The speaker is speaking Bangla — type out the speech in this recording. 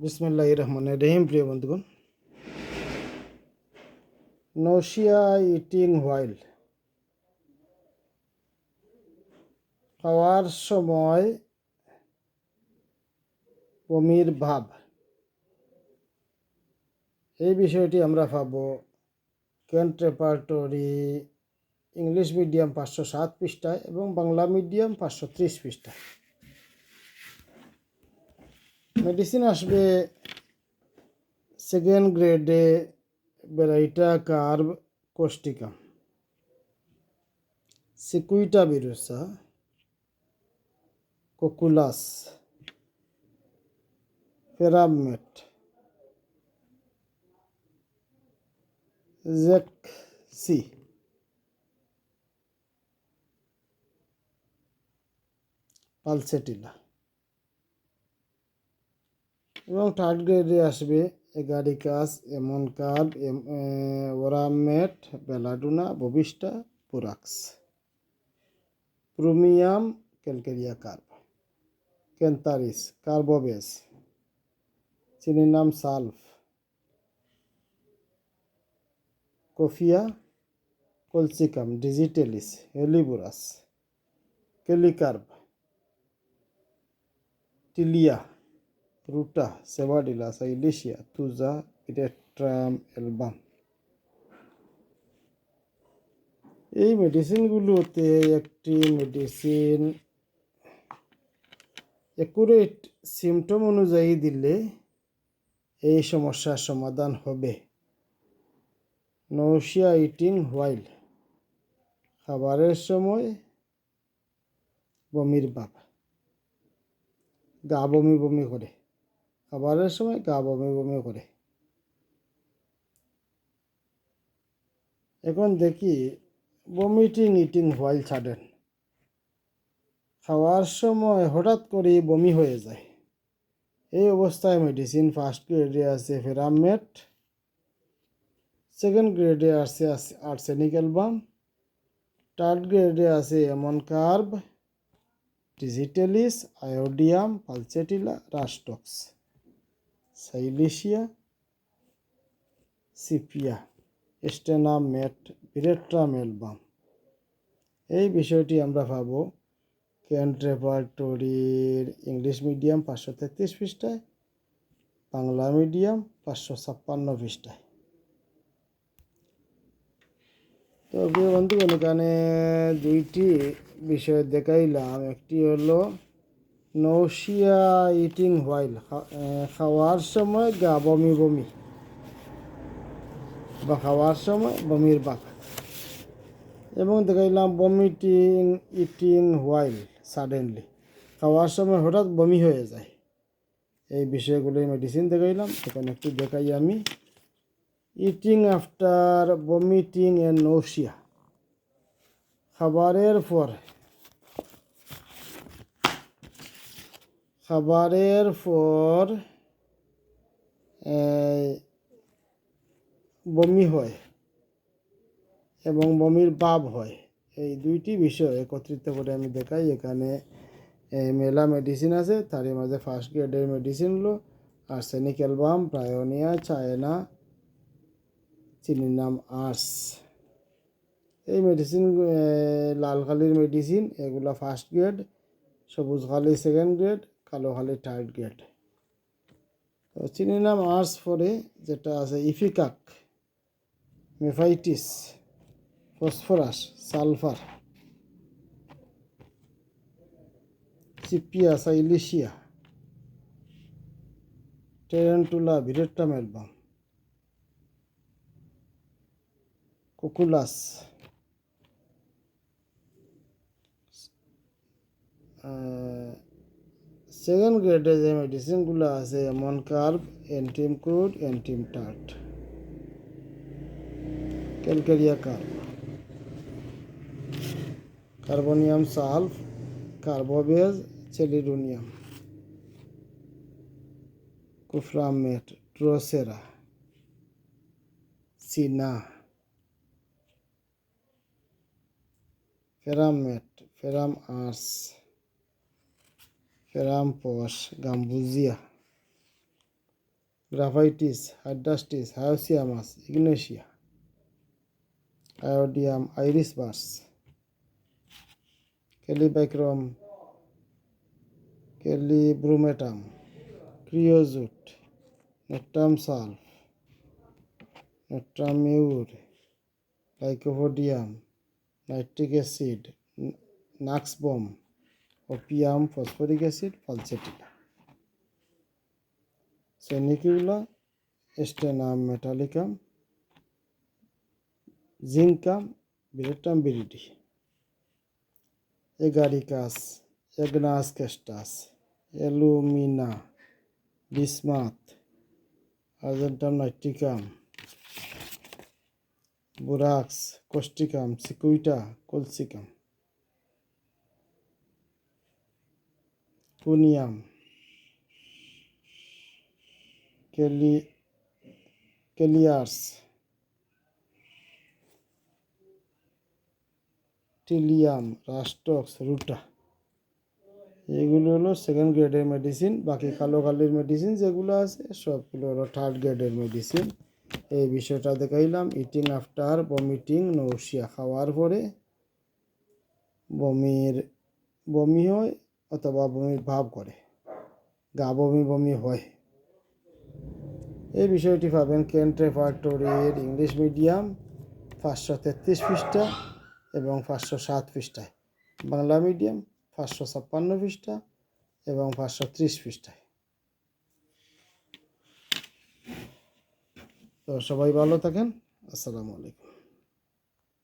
বিসমুল্লাহ রহমান রহিম। প্রিয় বন্ধুগণ, নৌশিয়া ইটিং হোয়াইল। খাওয়ার সময় বমির ভাব। এই বিষয়টি আমরা পাবো কেন্ট রেপার্টরি ইংলিশ মিডিয়াম পাঁচশো সাত পৃষ্ঠায় এবং বাংলা মিডিয়াম পাঁচশো ত্রিশ পৃষ্ঠায়। মেডিসিন আসবে সেকেন্ড গ্রেডে baryta carb causticum? Cicuta virosa cocculus ferrum met জেকসি। Pulsatilla. এবং থার্ড গ্রেডে আসবে। এগারিকাস এমন কার্ব ওরামেট বেলাডুনা ববিস্টা পুরাক্স। প্রুমিয়াম ক্যালকেরিয়া কার্ব ক্যান্তারিস, কার্বোবেস। চিনির নাম sulph. Coffea, colchicum, digitalis, helleborus. Kali carb tilia. Ruta sabadilla silicea thuja veratrum album এই মেডিসিনগুলোতে একটি মেডিসিন একুরেট সিমটম অনুযায়ী দিলে এই সমস্যার সমাধান হবে। নৌশিয়া ইটিং হোয়াইল খাবারের সময় বমির ভাব। গা বমি বমি করে। খাবারের সময় গা বমি বমি করে। এখন দেখি বমিটিং ইটিং হোয়াইল ছাড়েন। খাওয়ার সময় হঠাৎ করে বমি হয়ে যায়। এই অবস্থায় মেডিসিন ফার্স্ট গ্রেডে আছে ফেরামেট, সেকেন্ড গ্রেডে আছে আর্সেনিক অ্যালবাম, থার্ড গ্রেডে আছে এমন carb, digitalis, iodium pulsatilla rhus tox silicea, sepia stannum met veratrum album এই বিষয়টি আমরা পাবো কেন্ট রেপার্টরির ইংলিশ মিডিয়াম পাঁচশো তেত্রিশ পৃষ্ঠায়, বাংলা মিডিয়াম পাঁচশো ছাপ্পান্ন পৃষ্ঠায়। তো প্রিয় বন্ধুগণ, এখানে দুইটি বিষয় দেখাইলাম। একটি হলো নৌশিয়া ইটিং হোয়াইল খাওয়ার সময় গা বমি বমি। বা খাওয়ার সময় বমির বাক এবং দেখাইলাম বমিটিং ইটিং হোয়াইল সাডেনলি খাওয়ার সময় হঠাৎ বমি হয়ে যায়। এই বিষয়গুলো মেডিসিন দেখাইলাম। এখানে একটু দেখাই আমি। Eating after vomiting and nausea খাবারের পর খাবারের পর বমি হয় এবং বমির ভাব হয়। এই দুইটি বিষয় একত্রিত করে আমি দেখাই। এখানে মেলা মেডিসিন আছে। তারই মাঝে ফার্স্ট গ্রেডের মেডিসিন হলো আর্সেনিক অ্যালবাম প্রায়োনিয়া চায়না চিনির নাম আর্স এই মেডিসিন লাল খালির মেডিসিন এগুলো ফার্স্ট গ্রেড সবুজ খালি সেকেন্ড গ্রেড কালো খালি থার্ড গ্রেড তো চিনির নাম আর্স পরে যেটা আছে ইফিকাক, মেফাইটিস, ফসফরাস, সালফার, চিপিয়া, সাইলিশিয়া, টেরেন্টুলা ভিরেট্টাম অ্যালবাম কুকুলাস সেকেন্ড গ্রেডে যে মেডিসিনগুলো আছে এমন কার্ব অ্যান্টিম ক্রুড অ্যান্টিম টার্ট ক্যালকেরিয়া কার্ব কার্বনিয়াম সালফ কার্বোবেজ চেলিডোনিয়াম কুফ্রামেট ট্রোসেরা সিনা ফেরামেট ফেরাম আর্স ফেরাম পশ গাম্বুজিয়া graphites hydrastis hyoscyamus Ignatia iodium আইরিস বার্স ক্যালিবাইক্রম ক্যালিব্রুমেটাম ক্রিওজুট নেট্রাম সালফ নেট্রামিউর লাইকোপোডিয়াম nitric acid নাক্সবম opium phosphoric acid ফালসেটিলা সেনিকিউলা স্টেনাম মেটালিকাম জিঙ্কাম বিরেটাম বিরিডি এগারিকাস এগনাস কেস্টাস এলুমিনা বিসমাত আর্জেন্টাম নাইট্রিকাম বোরাক্স কোস্টিকাম সিকুইটা কলসিকাম কুনিয়াম কেলি কেলিয়ার্স টিলিয়াম রাস্টক্স রুটা এগুলো হলো সেকেন্ড গ্রেডের মেডিসিন বাকি কালো কালির মেডিসিন যেগুলো আছে, সবগুলো হলো থার্ড গ্রেডের মেডিসিন এই বিষয়টা দেখাইলাম ইটিং আফটার বমিটিং নৌশিয়া খাওয়ার পরে বমির, বমি হয় অথবা বমির ভাব করে, গা বমি বমি হয়। এই বিষয়টি পাবেন কেন্ট রেপার্টরির ইংলিশ মিডিয়াম পাঁচশো তেত্রিশ পৃষ্ঠা এবং পাঁচশো সাত পৃষ্ঠায় বাংলা মিডিয়াম পাঁচশো ছাপ্পান্ন পৃষ্ঠা এবং পাঁচশো ত্রিশ পৃষ্ঠায় তো সবাই ভালো থাকেন। আসসালামু আলাইকুম।